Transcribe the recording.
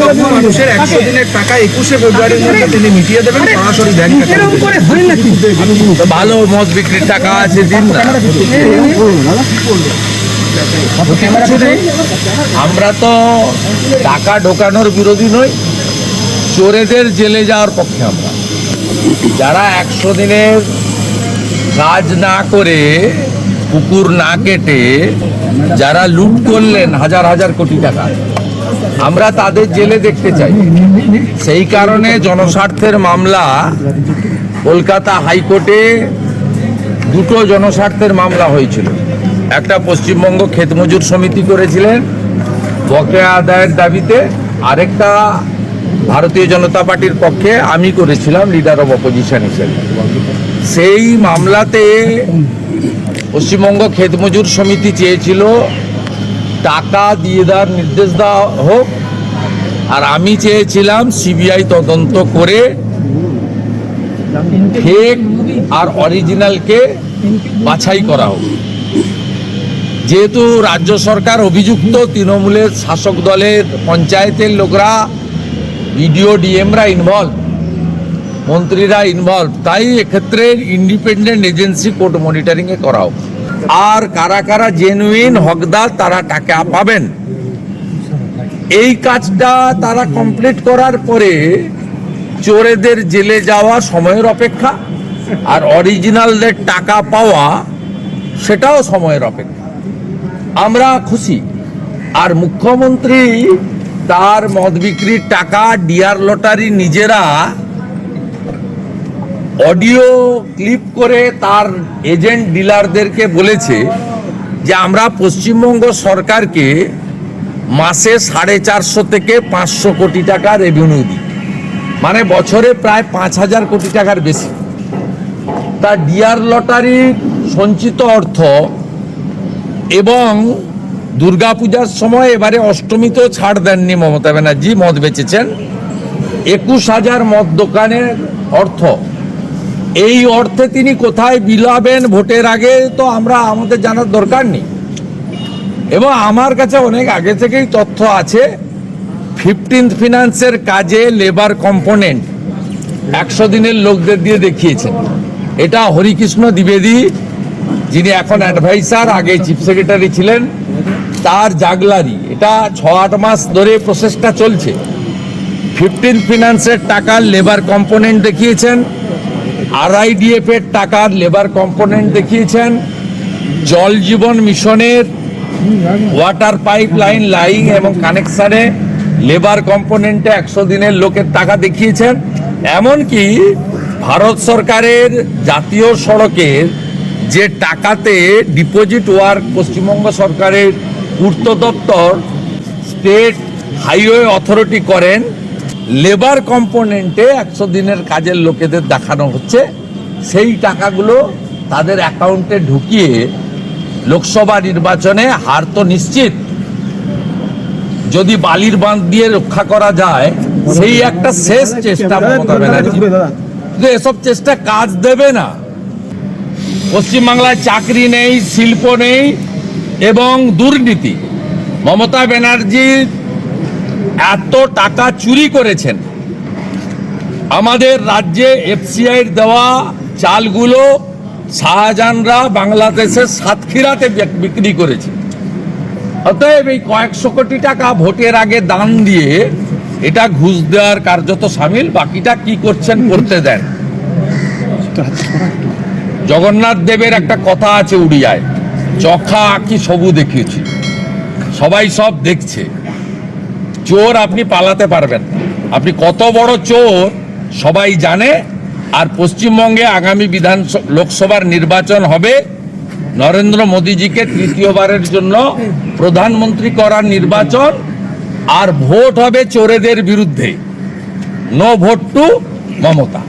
লক্ষ মানুষের একশো দিনের টাকা একুশে ফেব্রুয়ারির মধ্যে তিনি মিটিয়ে দেবেন সরাসরি ব্যাংক ভালো মদ বিক্রির টাকা আছে দিন না আমরা তো টাকা ঢোকানোর বিরোধী নই চোরেদের জেলে যাওয়ার পক্ষে আমরা যারা একশো দিনের কাজ না করে পুকুর না কেটে যারা লুট করলেন হাজার হাজার কোটি টাকা আমরা তাদের জেলে দেখতে চাই। সেই কারণে জনস্বার্থের মামলা কলকাতা হাইকোর্টে দুটো জনস্বার্থের মামলা হয়েছিল। একটা পশ্চিমবঙ্গ ক্ষেতমজুর সমিতি করেছিলেন বকেয়া আদায়ের দাবিতে, আরেকটা ভারতীয় জনতা পার্টির পক্ষে আমি করেছিলাম লিডার অব অপোজিশন হিসেবে। সেই মামলাতে পশ্চিমবঙ্গ ক্ষেতমজুর সমিতি চেয়েছিল টাকা দিয়ে দেওয়ার নির্দেশ দেওয়া হোক। আর আমি চেয়েছিলাম সিবিআই তদন্ত করে ফেক আর অরিজিনালকে বাছাই করা হোক। যেহেতু রাজ্য সরকার অভিযুক্ত তৃণমূলের শাসক দলের পঞ্চায়েতের লোকরা, বিডিও, ডিএমরা ইনভলভ মন্ত্রীরা ইনভলভ তাই এক্ষেত্রে ইন্ডিপেন্ডেন্ট এজেন্সি কোর্ট মনিটরিংয়ে করা হোক। আর কারা কারা জেনুইন হকদার, তারা টাকা পাবেন। এই কাজটা তারা কমপ্লিট করার পরে চোরেদের জেলে যাওয়া সময়ের অপেক্ষা আর অরিজিনালদের টাকা পাওয়া সেটাও সময়ের অপেক্ষা। আমরা খুশি। আর মুখ্যমন্ত্রী তার মদ বিক্রির টাকা ডিয়ার লটারি নিজেরা অডিও ক্লিপ করে তার এজেন্ট ডিলারদেরকে বলেছে যে আমরা পশ্চিমবঙ্গ সরকারকে মাসে সাড়ে চারশো থেকে পাঁচশো কোটি টাকা রেভিনিউ দিই। মানে বছরে প্রায় পাঁচ হাজার কোটি টাকার বেশি। তা ডিয়ার লটারির সঞ্চিত অর্থ এবং দুর্গাপূজার সময় এবারে অষ্টমীতেও ছাড় দেননি মমতা ব্যানার্জি, মদ বেচেছেন। একুশ হাজার মদ দোকানের অর্থ এই অর্থে তিনি কোথায় বিলাবেন ভোটের আগে তো আমরা আমাদের জানার দরকার নেই। এবং আমার কাছে অনেক আগে থেকেই তথ্য আছে ফিফটিন্থ ফিনান্সের কাজে লেবার কম্পোনেন্ট একশো দিনের লোকদের দিয়ে দেখিয়েছেন। এটা হরিকৃষ্ণ দ্বিবেদী, যিনি এখন অ্যাডভাইসার আগে চিফ সেক্রেটারি ছিলেন, তার জাগলারি। এটা ছ আট মাস ধরে প্রসেসটা চলছে। ফিফটিন ফিনান্সের টাকার লেবার কম্পোনেন্ট দেখিয়েছেন। আরআইডিএফ এর টাকার লেবার কম্পোনেন্ট দেখিয়েছেন। জল জীবন মিশনের ওয়াটার পাইপ লাইন লাইং এবং কানেকশনে লেবার কম্পোনেন্টে একশো দিনের লোকের টাকা দেখিয়েছেন। এমনকি ভারত সরকারের জাতীয় সড়কের যে টাকাতে ডিপোজিট ওয়ার্ক পশ্চিমবঙ্গ সরকারের পূর্ত দপ্তর স্টেট হাইওয়ে অথরিটি করেন লেবার কম্পোনেন্টে একশো দিনের কাজের লোকেদের দেখানো হচ্ছে। সেই টাকাগুলো তাদের অ্যাকাউন্টে ঢুকিয়ে লোকসভা নির্বাচনে হার তো নিশ্চিত। যদি বালির বাঁধ দিয়ে রক্ষা করা যায়, সেই একটা শেষ চেষ্টা মমতা ব্যানার্জি। কিন্তু এসব চেষ্টা কাজ দেবে না। পশ্চিমবাংলায় চাকরি নেই, শিল্প নেই এবং দুর্নীতি। মমতা ব্যানার্জি এত টাকা চুরি করেছেন। আমাদের রাজ্যে এফসিআইয়ের দেওয়া চালগুলো শাহজাহানরা বাংলাদেশের সাতক্ষীরাতে বিক্রি করেছে। অতএব এই কয়েকশো কোটি টাকা ভোটের আগে দান দিয়ে এটা ঘুষ দেওয়ার কার্যত সামিল, বাকিটা কি করছেন করতে দেন। জগন্নাথ দেবের একটা কথা আছে উড়িয়ায়, চখা আঁকি সবু দেখিয়েছি। সবাই সব দেখছে। চোর আপনি পালাতে পারবেন। আপনি কত বড় চোর, সবাই জানে, আর পশ্চিমবঙ্গে আগামী বিধান লোকসভার নির্বাচন হবে। নরেন্দ্র মোদীজিকে তৃতীয়বারের জন্য প্রধানমন্ত্রী করার নির্বাচন, আর ভোট হবে চোরেদের বিরুদ্ধে। No vote to Mamata.